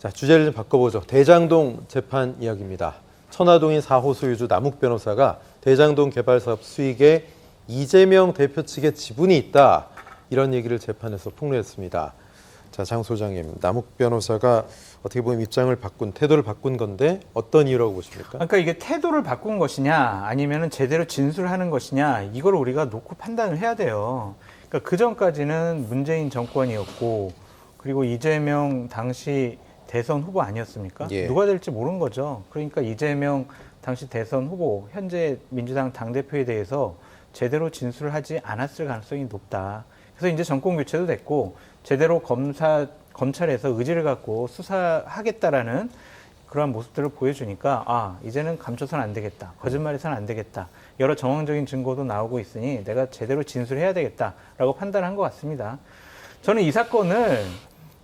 자, 주제를 좀 바꿔보죠. 대장동 재판 이야기입니다. 천화동인 4호 소유주 남욱 변호사가 대장동 개발 사업 수익에 이재명 대표 측의 지분이 있다. 이런 얘기를 재판에서 폭로했습니다. 자, 장 소장님, 남욱 변호사가 어떻게 보면 입장을 바꾼, 태도를 바꾼 건데 어떤 이유라고 보십니까? 그러니까 이게 태도를 바꾼 것이냐 아니면은 제대로 진술하는 것이냐 이걸 우리가 놓고 판단을 해야 돼요. 그러니까 그 전까지는 문재인 정권이었고 그리고 이재명 당시 대선 후보 아니었습니까? 예. 누가 될지 모르는 거죠. 그러니까 이재명 당시 대선 후보 현재 민주당 당 대표에 대해서 제대로 진술을 하지 않았을 가능성이 높다. 그래서 이제 정권 교체도 됐고 제대로 검사 검찰에서 의지를 갖고 수사하겠다라는 그러한 모습들을 보여주니까 아 이제는 감춰서는 안 되겠다 거짓말해서는 안 되겠다 여러 정황적인 증거도 나오고 있으니 내가 제대로 진술해야 되겠다라고 판단한 것 같습니다. 저는 이 사건을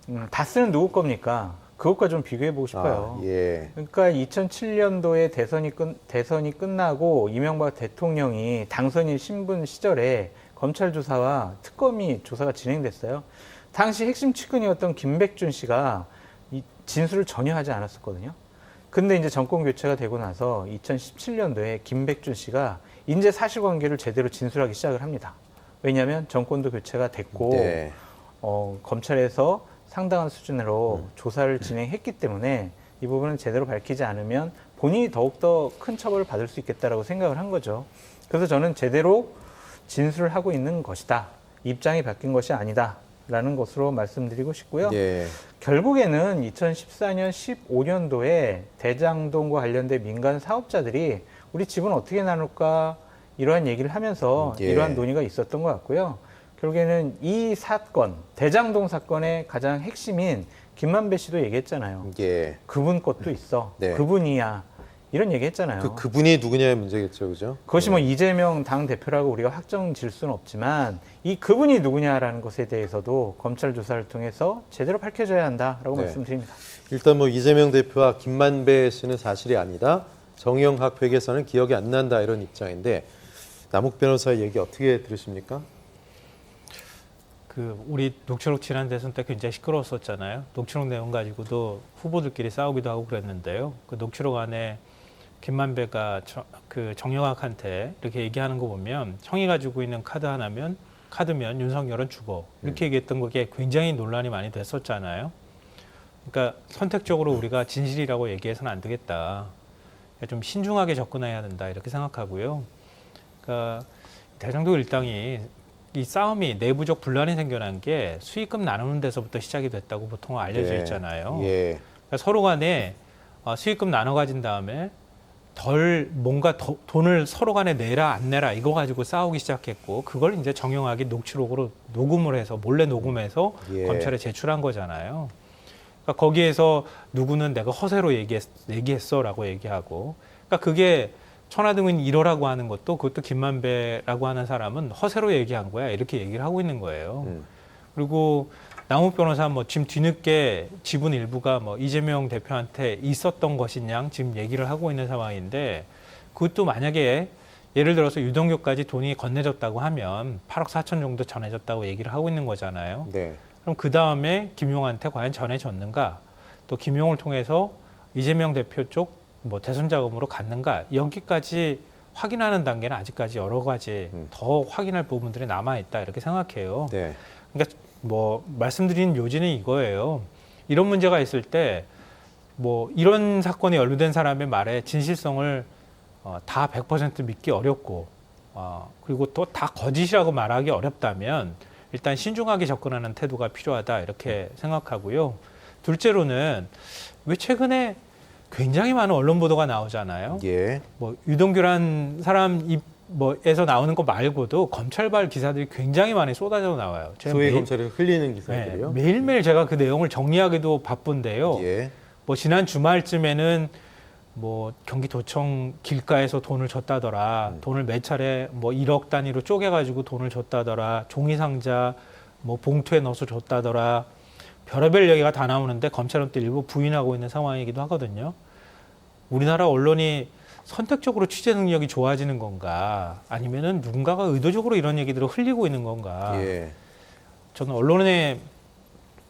음, 다스는 누구 겁니까? 그것과 좀 비교해 보고 싶어요. 아, 예. 그러니까 2007년도에 대선이 끝 대선이 끝나고 이명박 대통령이 당선인 신분 시절에 검찰 조사와 특검이 조사가 진행됐어요. 당시 핵심 측근이었던 김백준 씨가 이 진술을 전혀 하지 않았었거든요. 근데 이제 정권 교체가 되고 나서 2017년도에 김백준 씨가 인재 사실관계를 제대로 진술하기 시작을 합니다. 왜냐하면 정권도 교체가 됐고 네. 어, 검찰에서 상당한 수준으로 음. 조사를 진행했기 때문에 이 부분은 제대로 밝히지 않으면 본인이 더욱더 큰 처벌을 받을 수 있겠다라고 생각을 한 거죠. 그래서 저는 제대로 진술을 하고 있는 것이다. 입장이 바뀐 것이 아니다. 라는 것으로 말씀드리고 싶고요. 예. 결국에는 2014년 15년도에 대장동과 관련된 민간 사업자들이 우리 집은 어떻게 나눌까 이러한 얘기를 하면서 예. 이러한 논의가 있었던 것 같고요. 결국에는 이 사건, 대장동 사건의 가장 핵심인 김만배 씨도 얘기했잖아요. 예. 그분 것도 있어. 네. 그분이야. 이런 얘기 했잖아요. 그 그분이 누구냐의 문제겠죠, 그죠? 그것이 뭐 이재명 당 대표라고 우리가 확정 질 수는 없지만 이 그분이 누구냐라는 것에 대해서도 검찰 조사를 통해서 제대로 밝혀져야 한다라고 네. 말씀드립니다. 일단 뭐 이재명 대표와 김만배 씨는 사실이 아니다. 정영학 회계사는 기억이 안 난다 이런 입장인데 남욱 변호사의 얘기 어떻게 들으십니까? 그 우리 녹취록 지난 대선 때 굉장히 시끄러웠었잖아요. 녹취록 내용 가지고도 후보들끼리 싸우기도 하고 그랬는데요. 그 녹취록 안에 김만배가 저, 그 정영학한테 이렇게 얘기하는 거 보면 형이 가지고 있는 카드 하나면 카드면 윤석열은 죽어 이렇게 얘기했던 게 굉장히 논란이 많이 됐었잖아요. 그러니까 선택적으로 우리가 진실이라고 얘기해서는 안 되겠다. 그러니까 좀 신중하게 접근해야 된다 이렇게 생각하고요. 그러니까 대장동 일당이 이 싸움이 내부적 분란이 생겨난 게 수익금 나누는 데서부터 시작이 됐다고 보통 알려져 예. 있잖아요. 예. 그러니까 서로 간에 어, 수익금 나눠 가진 다음에 덜 뭔가 더- 돈을 서로 간에 내라 안 내라 이거 가지고 싸우기 시작했고 그걸 이제 정영하게 녹취록으로 녹음을 해서 몰래 녹음해서 예. 검찰에 제출한 거잖아요. 그러니까 거기에서 누구는 내가 허세로 얘기했, 얘기했어라고 얘기하고 그러니까 그게 천하등은 이러라고 하는 것도 그것도 김만배라고 하는 사람은 허세로 얘기한 거야 이렇게 얘기를 하고 있는 거예요. 음. 그리고 남욱 변호사 뭐 지금 뒤늦게 지분 일부가 뭐 이재명 대표한테 있었던 것이냐 지금 얘기를 하고 있는 상황인데 그것도 만약에 예를 들어서 유동규까지 돈이 건네졌다고 하면 8억 4천 정도 전해졌다고 얘기를 하고 있는 거잖아요. 네. 그럼 그 다음에 김용한테 과연 전해졌는가? 또 김용을 통해서 이재명 대표 쪽 뭐 대선 자금으로 갔는가? 여기까지 확인하는 단계는 아직까지 여러 가지 음. 더 확인할 부분들이 남아 있다 이렇게 생각해요. 네. 그러니까 뭐 말씀드린 요지는 이거예요. 이런 문제가 있을 때 뭐 이런 사건에 연루된 사람의 말에 진실성을 어, 다 100% 믿기 어렵고 어, 그리고 또 다 거짓이라고 말하기 어렵다면 일단 신중하게 접근하는 태도가 필요하다 이렇게 생각하고요. 둘째로는 왜 최근에 굉장히 많은 언론 보도가 나오잖아요. 예. 뭐 유동규란 사람 입 뭐에서 나오는 거 말고도 검찰발 기사들이 굉장히 많이 쏟아져 나와요. 제가 소위 매일- 검찰이 흘리는 네, 기사들이요. 매일매일 제가 그 내용을 정리하기도 바쁜데요. 예. 뭐 지난 주말쯤에는 뭐 경기도청 길가에서 돈을 줬다더라. 음. 돈을 몇 차례 뭐 1억 단위로 쪼개가지고 돈을 줬다더라. 종이 상자 뭐 봉투에 넣어서 줬다더라. 별의별 얘기가 다 나오는데 검찰은 또 일부 부인하고 있는 상황이기도 하거든요. 우리나라 언론이 선택적으로 취재 능력이 좋아지는 건가 아니면은 누군가가 의도적으로 이런 얘기들을 흘리고 있는 건가 예. 저는 언론의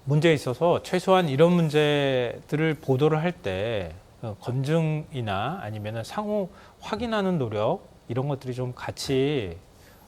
문제에 있어서 최소한 이런 문제들을 보도를 할때 어, 검증이나 아니면은 상호 확인하는 노력 이런 것들이 좀 같이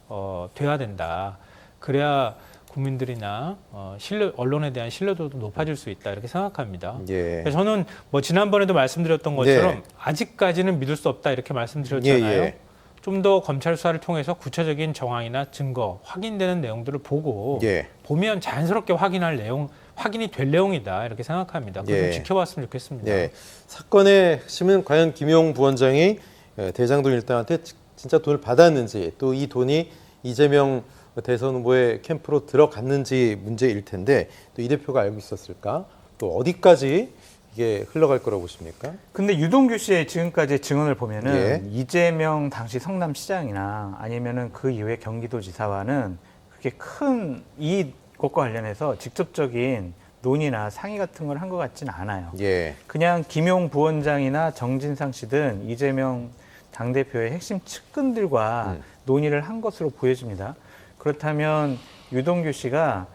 어, 돼야 된다. 그래야 국민들이나 어, 신뢰, 언론에 대한 신뢰도도 높아질 수 있다 이렇게 생각합니다. 예. 그래서 저는 뭐 지난번에도 말씀드렸던 것처럼 네. 아직까지는 믿을 수 없다 이렇게 말씀드렸잖아요. 예, 예. 좀더 검찰 수사를 통해서 구체적인 정황이나 증거, 확인되는 내용들을 보고 예. 보면 자연스럽게 확인할 내용, 확인이 될 내용이다 이렇게 생각합니다. 그거 예. 좀 지켜봤으면 좋겠습니다. 네. 사건의 핵심은 과연 김용 부원장이 에, 대장동 일당한테 지- 진짜 돈을 받았는지 또 이 돈이 이재명 대선 후보의 캠프로 들어갔는지 문제일 텐데 또 이 대표가 알고 있었을까? 또 어디까지 이게 흘러갈 거라고 보십니까? 근데 유동규 씨의 지금까지 증언을 보면은 예. 이재명 당시 성남시장이나 아니면은 그 이후에 경기도지사와는 그렇게 큰 이 것과 관련해서 직접적인 논의나 상의 같은 걸 한 것 같지는 않아요. 예. 그냥 김용 부원장이나 정진상 씨든 이재명 당 대표의 핵심 측근들과 음. 논의를 한 것으로 보여집니다. 그렇다면 유동규 씨가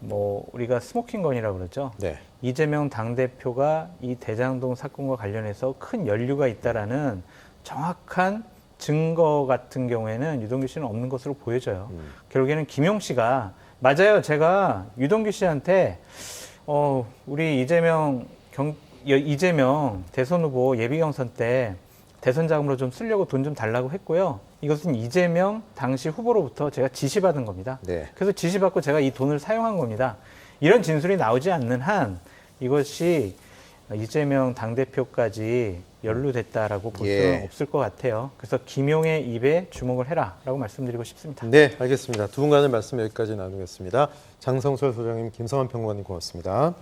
뭐 우리가 스모킹건이라고 그러죠. 네. 이재명 당대표가 이 대장동 사건과 관련해서 큰 연루가 있다라는 정확한 증거 같은 경우에는 유동규 씨는 없는 것으로 보여져요. 음. 결국에는 김용 씨가 맞아요. 제가 유동규 씨한테 어 우리 이재명 경 여- 이재명 대선 후보 예비 경선 때 대선 자금으로 좀 쓰려고 돈 좀 달라고 했고요. 이것은 이재명 당시 후보로부터 제가 지시받은 겁니다. 네. 그래서 지시받고 제가 이 돈을 사용한 겁니다. 이런 진술이 나오지 않는 한 이것이 이재명 당대표까지 연루됐다라고 볼 수는 예. 없을 것 같아요. 그래서 김용의 입에 주목을 해라라고 말씀드리고 싶습니다. 네, 알겠습니다. 두 분간의 말씀 여기까지 나누겠습니다. 장성철 소장님, 김성환 평론가님 고맙습니다.